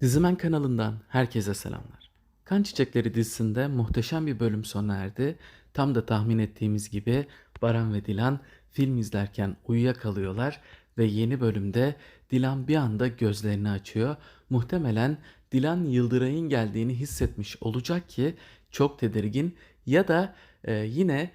Dizimen kanalından herkese selamlar. Kan Çiçekleri dizisinde muhteşem bir bölüm sona erdi. Tam da tahmin ettiğimiz gibi Baran ve Dilan film izlerken uyuyakalıyorlar ve yeni bölümde Dilan bir anda gözlerini açıyor. Muhtemelen Dilan Yıldıray'ın geldiğini hissetmiş olacak ki çok tedirgin ya da e, yine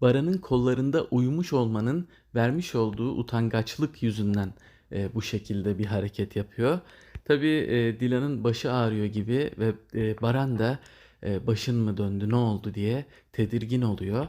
Baran'ın kollarında uyumuş olmanın vermiş olduğu utangaçlık yüzünden e, bu şekilde bir hareket yapıyor. Tabii e, Dilan'ın başı ağrıyor gibi ve e, Baran da e, başın mı döndü ne oldu diye tedirgin oluyor.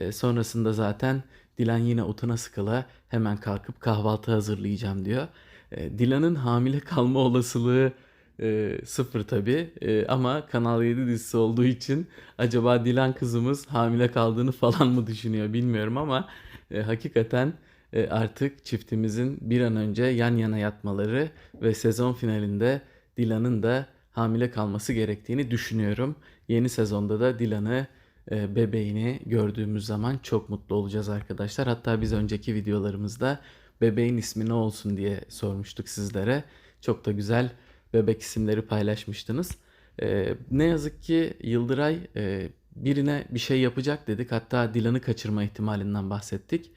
E, sonrasında zaten Dilan yine utana sıkıla hemen kalkıp kahvaltı hazırlayacağım diyor. E, Dilan'ın hamile kalma olasılığı e, sıfır tabii E, ama Kanal 7 dizisi olduğu için acaba Dilan kızımız hamile kaldığını falan mı düşünüyor bilmiyorum ama e, hakikaten artık çiftimizin bir an önce yan yana yatmaları ve sezon finalinde Dilan'ın da hamile kalması gerektiğini düşünüyorum. Yeni sezonda da Dilan'ı e, bebeğini gördüğümüz zaman çok mutlu olacağız arkadaşlar. Hatta biz önceki videolarımızda bebeğin ismi ne olsun diye sormuştuk sizlere. Çok da güzel bebek isimleri paylaşmıştınız. E, ne yazık ki Yıldıray e, birine bir şey yapacak dedik. Hatta Dilan'ı kaçırma ihtimalinden bahsettik.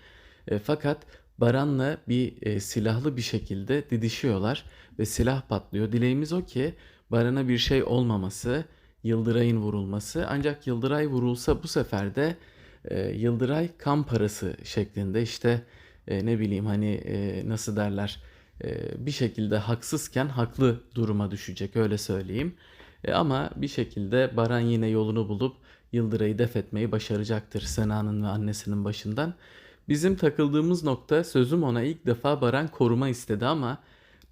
E, fakat Baran'la bir e, silahlı bir şekilde didişiyorlar ve silah patlıyor. Dileğimiz o ki Baran'a bir şey olmaması, Yıldıray'ın vurulması. Ancak Yıldıray vurulsa bu sefer de e, Yıldıray kan parası şeklinde işte e, ne bileyim hani e, nasıl derler e, bir şekilde haksızken haklı duruma düşecek öyle söyleyeyim. E, ama bir şekilde Baran yine yolunu bulup Yıldıray'ı def etmeyi başaracaktır Sena'nın ve annesinin başından. Bizim takıldığımız nokta sözüm ona ilk defa Baran koruma istedi ama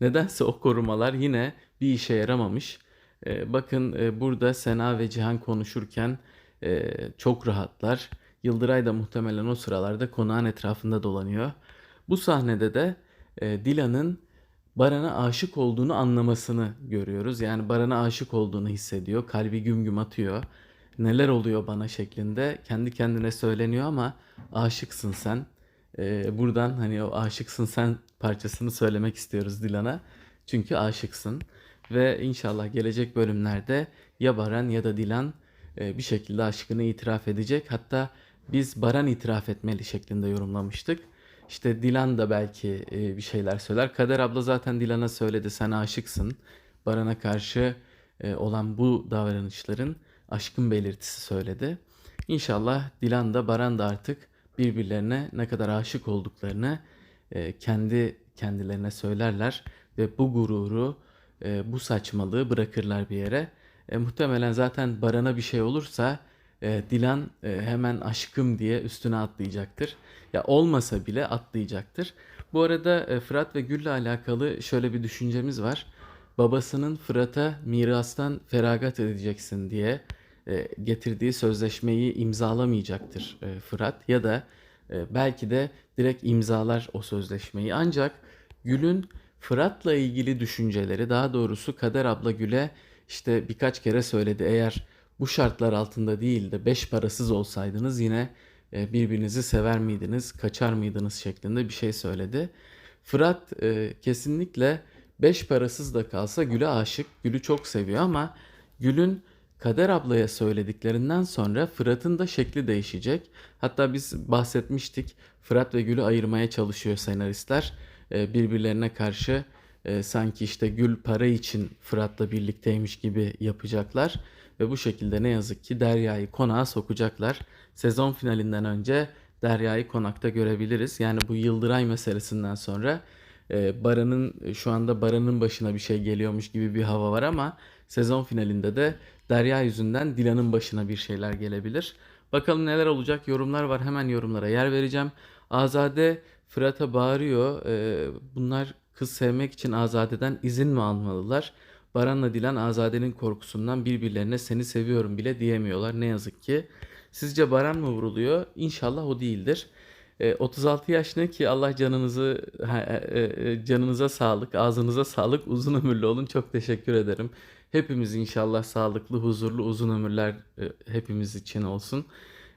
nedense o korumalar yine bir işe yaramamış. Ee, bakın e, burada Sena ve Cihan konuşurken e, çok rahatlar. Yıldıray da muhtemelen o sıralarda konağın etrafında dolanıyor. Bu sahnede de e, Dilan'ın Baran'a aşık olduğunu anlamasını görüyoruz. Yani Baran'a aşık olduğunu hissediyor. Kalbi güm güm atıyor. Neler oluyor bana şeklinde kendi kendine söyleniyor ama aşıksın sen. Ee, buradan hani o aşıksın sen parçasını söylemek istiyoruz Dilan'a. Çünkü aşıksın. Ve inşallah gelecek bölümlerde ya Baran ya da Dilan e, bir şekilde aşkını itiraf edecek. Hatta biz Baran itiraf etmeli şeklinde yorumlamıştık. İşte Dilan da belki e, bir şeyler söyler. Kader abla zaten Dilan'a söyledi sen aşıksın. Baran'a karşı e, olan bu davranışların aşkın belirtisi söyledi. İnşallah Dilan da Baran da artık birbirlerine ne kadar aşık olduklarını e, kendi kendilerine söylerler ve bu gururu, e, bu saçmalığı bırakırlar bir yere. E, muhtemelen zaten Baran'a bir şey olursa e, Dilan e, hemen aşkım diye üstüne atlayacaktır. Ya olmasa bile atlayacaktır. Bu arada e, Fırat ve Gül'le alakalı şöyle bir düşüncemiz var. Babasının Fırat'a mirastan feragat edeceksin diye getirdiği sözleşmeyi imzalamayacaktır e, Fırat ya da e, belki de direkt imzalar o sözleşmeyi. Ancak Gül'ün Fırat'la ilgili düşünceleri daha doğrusu Kader abla Gül'e işte birkaç kere söyledi. Eğer bu şartlar altında değil de beş parasız olsaydınız yine e, birbirinizi sever miydiniz, kaçar mıydınız şeklinde bir şey söyledi. Fırat e, kesinlikle beş parasız da kalsa Gül'e aşık, Gül'ü çok seviyor ama Gül'ün Kader ablaya söylediklerinden sonra Fırat'ın da şekli değişecek. Hatta biz bahsetmiştik. Fırat ve Gül'ü ayırmaya çalışıyor senaristler. Ee, birbirlerine karşı e, sanki işte Gül para için Fırat'la birlikteymiş gibi yapacaklar. Ve bu şekilde ne yazık ki Derya'yı konağa sokacaklar. Sezon finalinden önce Derya'yı konakta görebiliriz. Yani bu Yıldıray meselesinden sonra e, Baran'ın şu anda Baran'ın başına bir şey geliyormuş gibi bir hava var ama sezon finalinde de Derya yüzünden Dilan'ın başına bir şeyler gelebilir. Bakalım neler olacak yorumlar var hemen yorumlara yer vereceğim. Azade Fırat'a bağırıyor. E, bunlar kız sevmek için Azade'den izin mi almalılar? Baran'la Dilan Azade'nin korkusundan birbirlerine seni seviyorum bile diyemiyorlar ne yazık ki. Sizce Baran mı vuruluyor? İnşallah o değildir. E, 36 yaş ne ki Allah canınızı e, e, canınıza sağlık, ağzınıza sağlık, uzun ömürlü olun. Çok teşekkür ederim. Hepimiz inşallah sağlıklı, huzurlu, uzun ömürler e, hepimiz için olsun.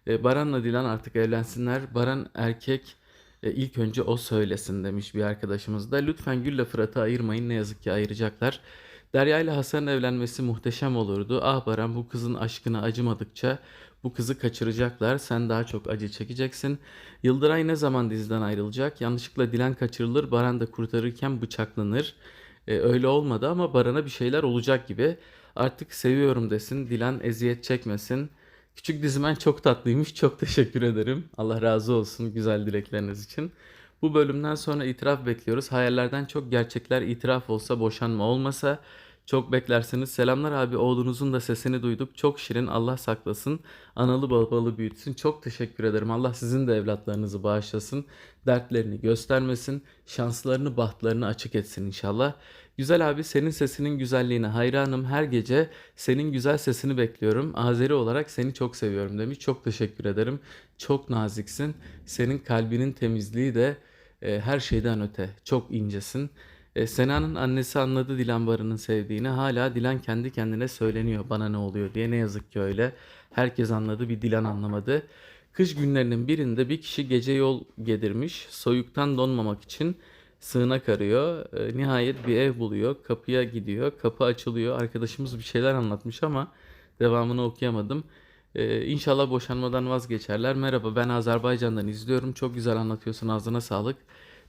E, Baran'la Dilan artık evlensinler. Baran erkek e, ilk önce o söylesin demiş bir arkadaşımız da. Lütfen Gül'le Fırat'ı ayırmayın. Ne yazık ki ayıracaklar. Derya ile Hasan'ın evlenmesi muhteşem olurdu. Ah Baran bu kızın aşkına acımadıkça bu kızı kaçıracaklar. Sen daha çok acı çekeceksin. Yıldıray ne zaman diziden ayrılacak? Yanlışlıkla Dilan kaçırılır. Baran da kurtarırken bıçaklanır. E, öyle olmadı ama Baran'a bir şeyler olacak gibi. Artık seviyorum desin. Dilan eziyet çekmesin. Küçük dizimen çok tatlıymış. Çok teşekkür ederim. Allah razı olsun güzel dilekleriniz için. Bu bölümden sonra itiraf bekliyoruz. Hayallerden çok gerçekler itiraf olsa boşanma olmasa çok beklersiniz. Selamlar abi oğlunuzun da sesini duyduk. Çok şirin Allah saklasın. Analı babalı büyütsün. Çok teşekkür ederim. Allah sizin de evlatlarınızı bağışlasın. Dertlerini göstermesin. Şanslarını bahtlarını açık etsin inşallah. Güzel abi senin sesinin güzelliğine hayranım. Her gece senin güzel sesini bekliyorum. Azeri olarak seni çok seviyorum demiş. Çok teşekkür ederim. Çok naziksin. Senin kalbinin temizliği de e, her şeyden öte. Çok incesin. E, Sena'nın annesi anladı Dilan Baran'ın sevdiğini. Hala Dilan kendi kendine söyleniyor bana ne oluyor diye. Ne yazık ki öyle. Herkes anladı bir Dilan anlamadı. Kış günlerinin birinde bir kişi gece yol gedirmiş. Soyuktan donmamak için sığınak arıyor. E, nihayet bir ev buluyor. Kapıya gidiyor. Kapı açılıyor. Arkadaşımız bir şeyler anlatmış ama devamını okuyamadım. Ee, inşallah boşanmadan vazgeçerler. Merhaba ben Azerbaycan'dan izliyorum. Çok güzel anlatıyorsun ağzına sağlık.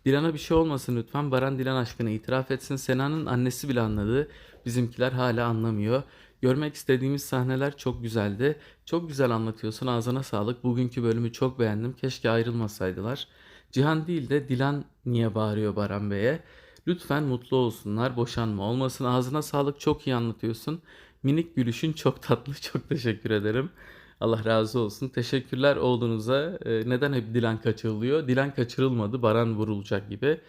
Dilan'a bir şey olmasın lütfen. Baran Dilan aşkını itiraf etsin. Sena'nın annesi bile anladı. Bizimkiler hala anlamıyor. Görmek istediğimiz sahneler çok güzeldi. Çok güzel anlatıyorsun ağzına sağlık. Bugünkü bölümü çok beğendim. Keşke ayrılmasaydılar. Cihan değil de Dilan niye bağırıyor Baran Bey'e? Lütfen mutlu olsunlar. Boşanma olmasın. Ağzına sağlık. Çok iyi anlatıyorsun. Minik gülüşün çok tatlı. Çok teşekkür ederim. Allah razı olsun. Teşekkürler oğlunuza. Ee, neden hep Dilan kaçırılıyor? Dilan kaçırılmadı. Baran vurulacak gibi.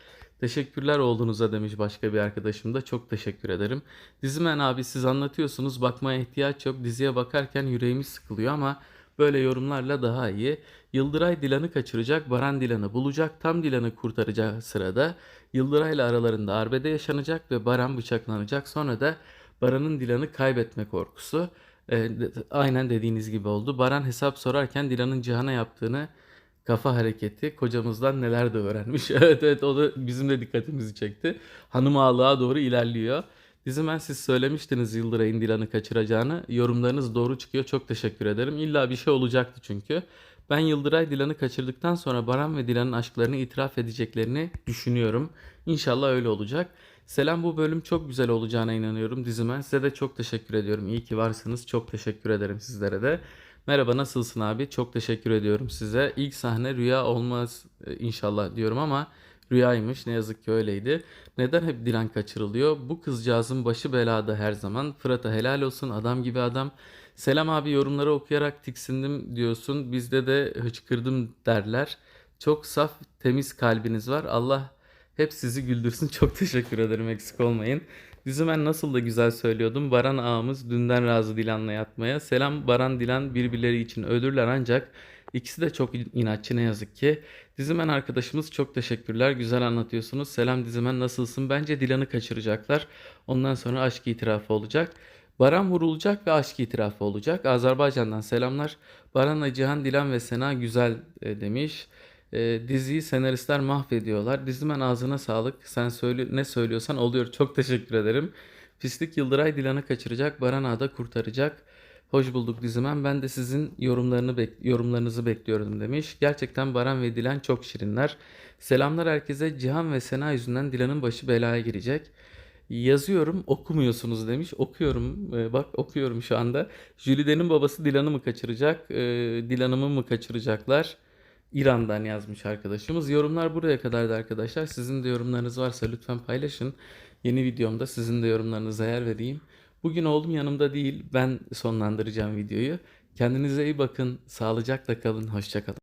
Teşekkürler oğlunuza demiş başka bir arkadaşım da. Çok teşekkür ederim. Dizimen abi siz anlatıyorsunuz. Bakmaya ihtiyaç yok. Diziye bakarken yüreğimiz sıkılıyor ama böyle yorumlarla daha iyi. Yıldıray Dilan'ı kaçıracak. Baran Dilan'ı bulacak. Tam Dilan'ı kurtaracağı sırada Yıldıray'la aralarında arbede yaşanacak ve Baran bıçaklanacak. Sonra da Baran'ın Dilan'ı kaybetme korkusu. E, aynen dediğiniz gibi oldu. Baran hesap sorarken Dilan'ın Cihan'a yaptığını kafa hareketi kocamızdan neler de öğrenmiş. Evet evet o da bizim de dikkatimizi çekti. Hanım ağalığa doğru ilerliyor. Dizimen siz söylemiştiniz Yıldıray'ın Dilan'ı kaçıracağını. Yorumlarınız doğru çıkıyor. Çok teşekkür ederim. İlla bir şey olacaktı çünkü. Ben Yıldıray Dilan'ı kaçırdıktan sonra Baran ve Dilan'ın aşklarını itiraf edeceklerini düşünüyorum. İnşallah öyle olacak. Selam bu bölüm çok güzel olacağına inanıyorum dizime. Size de çok teşekkür ediyorum. İyi ki varsınız. Çok teşekkür ederim sizlere de. Merhaba nasılsın abi? Çok teşekkür ediyorum size. İlk sahne rüya olmaz e, inşallah diyorum ama rüyaymış. Ne yazık ki öyleydi. Neden hep Dilan kaçırılıyor? Bu kızcağızın başı belada her zaman. Fırat'a helal olsun adam gibi adam. Selam abi yorumları okuyarak tiksindim diyorsun. Bizde de hıçkırdım derler. Çok saf temiz kalbiniz var. Allah hep sizi güldürsün. Çok teşekkür ederim eksik olmayın. Dizimen nasıl da güzel söylüyordum. Baran ağamız dünden razı Dilan'la yatmaya. Selam Baran Dilan birbirleri için ölürler ancak ikisi de çok inatçı ne yazık ki. Dizimen arkadaşımız çok teşekkürler. Güzel anlatıyorsunuz. Selam Dizimen nasılsın? Bence Dilan'ı kaçıracaklar. Ondan sonra aşk itirafı olacak. Baran vurulacak ve aşk itirafı olacak. Azerbaycan'dan selamlar. Baran'la Cihan, Dilan ve Sena güzel e, demiş. E, diziyi senaristler mahvediyorlar. Dizimen ağzına sağlık. Sen söyle ne söylüyorsan oluyor. Çok teşekkür ederim. Pislik Yıldıray Dilan'ı kaçıracak. Baran Ağa da kurtaracak. Hoş bulduk Dizimen. Ben de sizin yorumlarını bek yorumlarınızı bekliyordum demiş. Gerçekten Baran ve Dilan çok şirinler. Selamlar herkese. Cihan ve Sena yüzünden Dilan'ın başı belaya girecek. Yazıyorum okumuyorsunuz demiş. Okuyorum. Ee, bak okuyorum şu anda. Jülide'nin babası Dilan'ı mı kaçıracak? Ee, Dilan'ımı mı kaçıracaklar? İran'dan yazmış arkadaşımız. Yorumlar buraya kadardı arkadaşlar. Sizin de yorumlarınız varsa lütfen paylaşın. Yeni videomda sizin de yorumlarınıza yer vereyim. Bugün oğlum yanımda değil. Ben sonlandıracağım videoyu. Kendinize iyi bakın. Sağlıcakla kalın. Hoşça kalın.